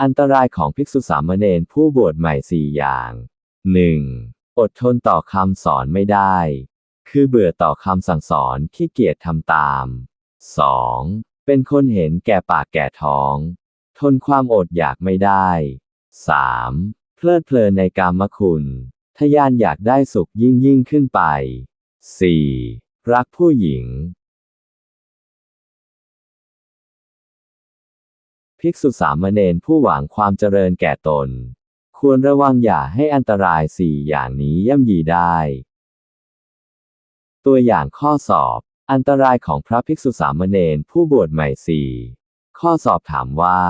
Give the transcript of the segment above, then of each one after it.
อันตรายของภิกษุสามเณรผู้บวชใหม่สี่อย่าง 1. อดทนต่อคำสอนไม่ได้ คือเบื่อต่อคำสั่งสอนขี้เกียจทำตาม 2. เป็นคนเห็นแก่ปากแก่ท้อง ทนความอดอยากไม่ได้ 3. เพลิดเพลินในกามคุณทยานอยากได้สุขยิ่งยิ่งขึ้นไป 4. รักผู้หญิง ภิกษุสามเณรผู้หวังความเจริญแก่ตน ควรระวังอย่าให้อันตรายสี่อย่างนี้ย่ำยีได้ ตัวอย่างข้อสอบ อันตรายของพระภิกษุสามเณรผู้บวชใหม่สี่ข้อสอบถามว่า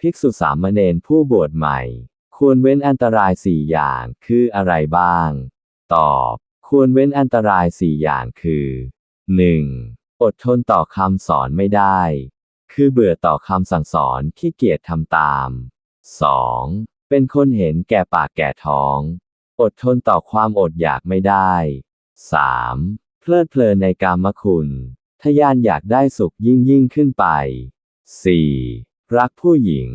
ภิกษุสามเณรผู้บวชใหม่ ควรเว้นอันตรายสี่อย่างคืออะไรบ้าง ตอบ ควรเว้นอันตรายสี่อย่างคือ 1. อดทนต่อคำสอนไม่ได้ คือเบื่อต่อคำสั่งสอนขี้เกียจทำตาม 2. เป็นคนเห็นแก่ปากแก่ท้อง อดทนต่อความอดอยากไม่ได้ 3. เพลิดเพลินในกามคุณทะยานอยากได้สุขยิ่งยิ่งขึ้นไป 4. รักผู้หญิง